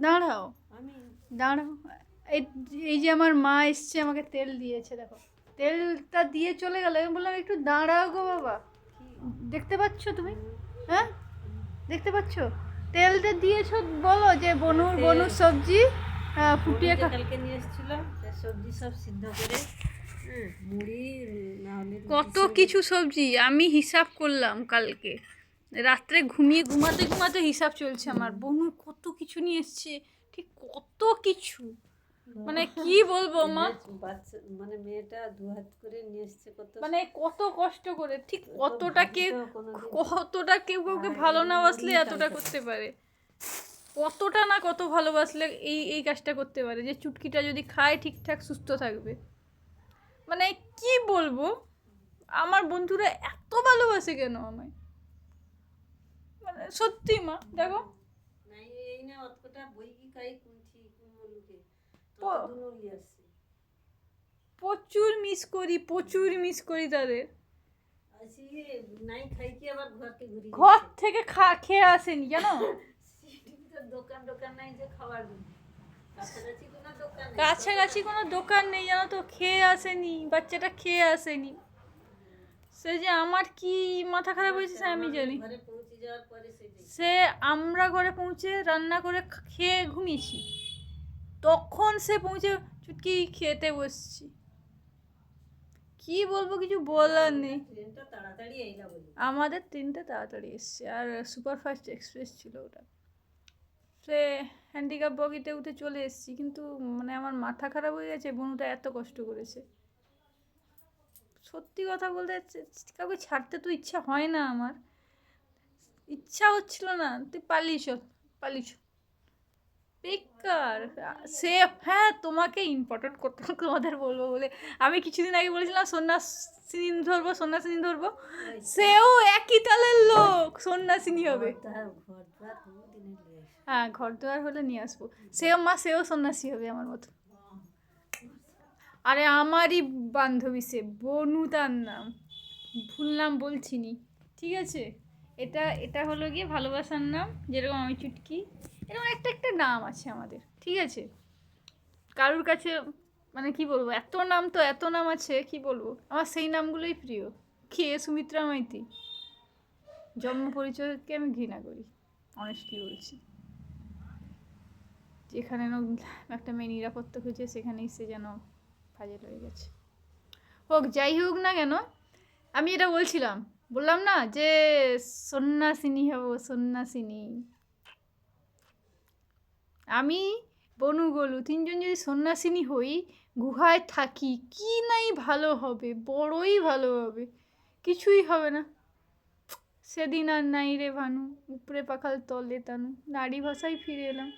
দাঁড়াও। দাঁড়াও। এই যে আমার মা এসছে আমাকে তেল দিয়েছে দেখো। তেলটা দিয়ে চলে গেল। আমি বললাম একটু দাঁড়াও গো বাবা। দেখতে পাচ্ছ তুমি? হ্যাঁ? দেখতে পাচ্ছ? তেলটা দিয়েছ বলো যে বনুর বনুর সবজি ফুটিয়ে কালকে নিয়ে এসেছিল সবজি সব সিদ্ধ করে হ্যাঁ, কত কিছু সবজি আমি হিসাব করলাম কালকে। রাত্রে ঘুমিয়ে ঘুমাতে ঘুমাতে হিসাব চলছে আমার। বনু কত কিছু নিয়ে এসছে ঠিক কত কিছু। মানে কি বলব মা? মানে মেয়েটা দু হাত করে নিয়ে এসছে কত মানে কত কষ্ট করে ঠিক কতটা কে কতটা কেউ কাউকে ভালো না বাসলে এতটা করতে পারে। কতটা না কত ভালোবাসলে এই এই কাজটা করতে পারে যে চুটকিটা যদি খায় ঠিকঠাক সুস্থ থাকবে। মানে কি বলব আমার বন্ধুরা এত ভালোবাসে কেন আমায়? মানে সত্যি মা দেখো। প্রচুর মিস করি প্রচুর মিস করি তাদের। ঘুরি ঘর থেকে খা খেয়ে আসেনি জানো? দোকান দোকান নাই যে খাবার কাছাকাছি কোনো দোকান নেই জানো তো খেয়ে আসেনি বাচ্চাটা খেয়ে আসেনি। সে যে আমার কি মাথা খারাপ হয়েছে সে আমি জানি। সে আমরা ঘরে পৌঁছে রান্না করে খেয়ে ঘুমিয়েছি। তখন সে পৌঁছে চুটকি খেতে বসছি। কি বলব কিছু বলার নেই। তাড়াতাড়ি আমাদের ট্রেনটা তাড়াতাড়ি এসছে আর সুপারফাস্ট এক্সপ্রেস ছিল ওটা। সে হ্যান্ডিক্যাপ বগিতে উঠে চলে এসেছি কিন্তু মানে আমার মাথা খারাপ হয়ে গেছে বনুটা এত কষ্ট করেছে। সত্যি কথা বলতে কাউকে ছাড়তে তো ইচ্ছা হয় না আমার। ইচ্ছা হচ্ছিল না তুই পালিয়ে চল বেকার সে হ্যাঁ তোমাকে ইম্পর্টেন্ট করতে তোমাদের বলব বলে। আমি কিছুদিন আগে বলেছিলাম সন্ন্যাসিনী ধরবো সন্ন্যাসিনী ধরবো। সেও একই তালের লোক সন্ন্যাসিনী হবে। হ্যাঁ ঘর দুয়ার হলে নিয়ে আসব। সেও মা সেও সন্ন্যাসী হবে আমার মতো। আরে আমারই বান্ধবী সে, বনু তার নাম। ভুল নাম বলছি নি ঠিক আছে? এটা এটা হলো গিয়ে ভালোবাসার নাম, যেরকম আমি চুটকি, এরকম একটা একটা নাম আছে আমাদের, ঠিক আছে? কারুর কাছে মানে কি বলব, এত নাম তো, এত নাম আছে, কি বলব? আমার সেই নামগুলোই প্রিয় কে সুমিত্রা মাইতি। জন্ম পরিচয়কে আমি ঘৃণা করি অনেস্টলি বলছি। যেখানে একটা মেয়ে নিরাপত্তা খুঁজে, সেখানেই সে যেন ফাজেল হয়ে গেছে। হোক, যাই হোক না কেন, আমি এটা বলছিলাম। বললাম না যে সন্ন্যাসিনী হব, সন্ন্যাসিনী। আমি বনু গলু, তিনজন যদি সন্ন্যাসিনী হই, গুহায় থাকি, কি নাই ভালো হবে? বড়ই ভালো হবে। কিছুই হবে না। সেদিন আর নাই রে ভানু, উপরে পাখাল তলে তানু নারী ভাষায় ফিরে এলাম।